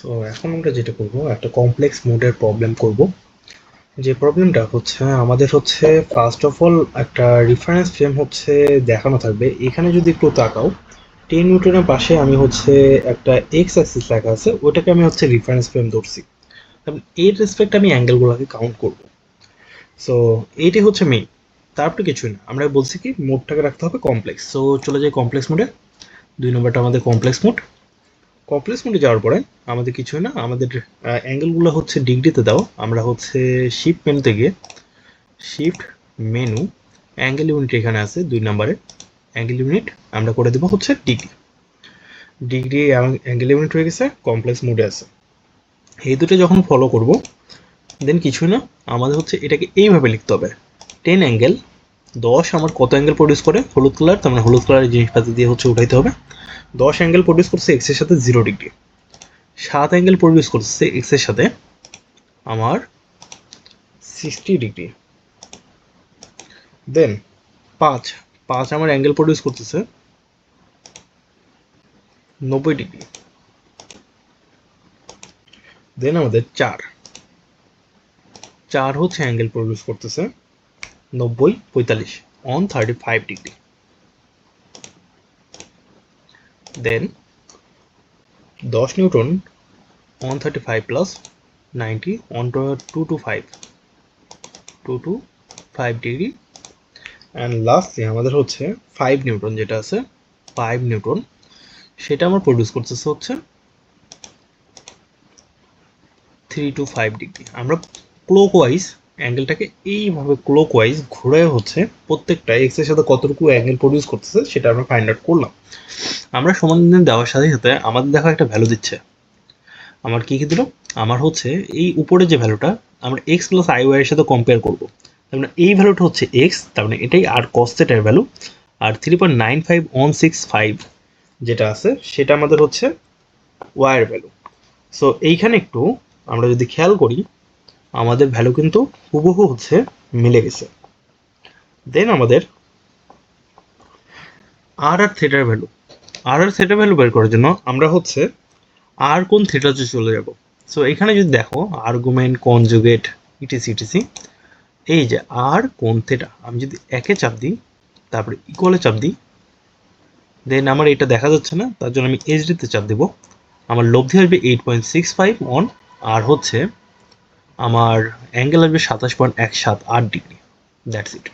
So এখন আমরা যেটা করব, একটা কমপ্লেক্স মোডের প্রবলেম করব। যে প্রবলেমটা হচ্ছে, আমাদের হচ্ছে ফার্স্ট অফ অল একটা রেফারেন্স ফ্রেম হচ্ছে দেখানো থাকবে। এখানে যদি একটু তাকাও টেন নিউটনের পাশে আমি হচ্ছে একটা এক্স অ্যাক্সিস লেখা আছে ওটাকে আমি হচ্ছে রেফারেন্স ফ্রেম ধরছি। এর রেসপেক্ট আমি অ্যাঙ্গেলগুলোকে কাউন্ট করব। সো এইটি হচ্ছে মেইন তারপরে কিছুই না, আমরা বলছি কি মোডটাকে রাখতে হবে কমপ্লেক্স সো চলে যাই কমপ্লেক্স মোডে দুই নম্বরটা আমাদের কমপ্লেক্স মোড কমপ্লেক্স মোডে যাওয়ার পরে আমাদের কিছুই না, আমাদের অ্যাঙ্গেলগুলো হচ্ছে ডিগ্রিতে দাও। আমরা হচ্ছে শিফট মেনুতে গিয়ে শিফট মেনু অ্যাঙ্গেল ইউনিট এখানে আছে, দুই নম্বরে অ্যাঙ্গেল ইউনিট আমরা করে দেবো হচ্ছে ডিগ্রি ডিগ্রি অ্যাঙ্গেল ইউনিট হয়ে গেছে কমপ্লেক্স মোডে আছে। এই দুটো যখন ফলো করব দেন কিছুই না, আমাদের হচ্ছে এটাকে এইভাবে লিখতে হবে। টেন অ্যাঙ্গেল দশ আমার কত অ্যাঙ্গেল প্রডিউস করে? হলুদ কালার তার মানে হলুদ কালারের জিনিসপাতি দিয়ে হচ্ছে উঠাইতে হবে। দশ অ্যাঙ্গেল প্রডিউস করছে এক্সের সাথে জিরো ডিগ্রি সাত অ্যাঙ্গেল প্রডিউস করছে এক্সের সাথে আমার সিক্সটি ডিগ্রি দেন পাঁচ পাঁচ আমার অ্যাঙ্গেল প্রডিউস করতেছে নব্বই ডিগ্রি দেন আমাদের চার। চার হচ্ছে অ্যাঙ্গেল প্রডিউস করতেছে নব্বই পঁয়তাল্লিশ on thirty five degree then দশ newton on thirty five plus ninety on two two five two two five degree and লাস্টে আমাদের হচ্ছে ফাইভ নিউটন যেটা আছে ফাইভ নিউটন, সেটা আমার প্রডিউস করতেছে হচ্ছে থ্রি টু ফাইভ ডিগ্রি আমরা ক্লোক ওয়াইজ অ্যাঙ্গেলটাকে এইভাবে ক্লোক ওয়াইজ ঘুরে হচ্ছে প্রত্যেকটা এক্সের সাথে কতটুকু অ্যাঙ্গেল প্রডিউস করতেছে, সেটা আমরা ফাইন্ড আউট করলাম। আমরা সমান দেওয়ার সাথে সাথে আমাদের দেখো একটা ভ্যালু দিচ্ছে। আমার কি কি দিল? আমার হচ্ছে এই উপরে যে ভ্যালুটা আমরা এক্স প্লাস আই ওয়াই এর সাথে কম্পেয়ার করব। তার মানে এই ভ্যালুটা হচ্ছে এক্স তার মানে এটাই আর কস্টেটার ভ্যালু আর three point nine five one six five যেটা আছে, সেটা আমাদের হচ্ছে ওয়াইয়ের ভ্যালু সো এইখানে একটু আমরা যদি খেয়াল করি, আমাদের ভ্যালু কিন্তু হুবহু হচ্ছে মিলে গেছে। দেন আমাদের আর আর থিয়েটার ভ্যালু আর আর থিয়েটার ভ্যালু বের করার জন্য আমরা হচ্ছে আর কোন থিয়েটারে চলে যাব। সো এখানে যদি দেখো আর্গুমেন্ট কনজুগেট ইটিসি ইটিসি এই যে আর কোন থেটা আমি যদি একে চাপ দিই, তারপরে ইকুয়ালে চাপ দিই দেন আমার এটা দেখা যাচ্ছে না, তার জন্য আমি এইচডিতে চাপ দেবো। আমার লব্ধি আসবে eight point six five on আর হচ্ছে আমার অ্যাঙ্গেল আসবে সাতাশ পয়েন্ট এক সাত আট ডিগ্রি দ্যাটস ইট